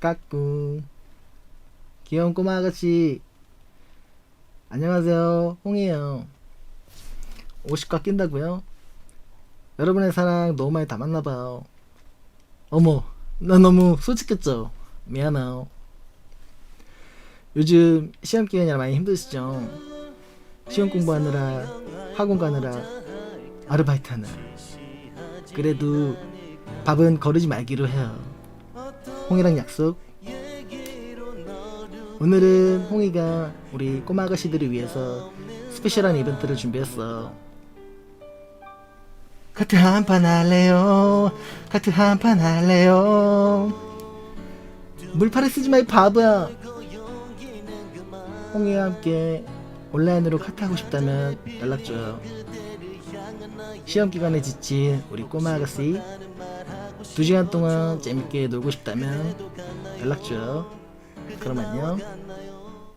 까꿍. 귀여운 꼬마 아가씨. 안녕하세요. 홍이에요. 50가 낀다고요? 여러분의 사랑 너무 많이 담았나봐요. 어머 나 너무 솔직했죠? 미안해요. 요즘 시험 기간이라 많이 힘드시죠? 시험 공부하느라 학원 가느라 아르바이트 하느라. 그래도 밥은 거르지 말기로 해요 홍이랑 약속. 오늘은 홍이가 우리 꼬마 아가씨들을 위해서 스페셜한 이벤트를 준비했어. 카트 한 판 할래요? 카트 한 판 할래요? 물파를 쓰지 마 이 바보야. 홍이와 함께 온라인으로 카트 하고 싶다면 연락줘요. 시험 기간에 지친 우리 꼬마 아가씨 두 시간 동안 재밌게 놀고 싶다면 연락줘요. 그럼 안녕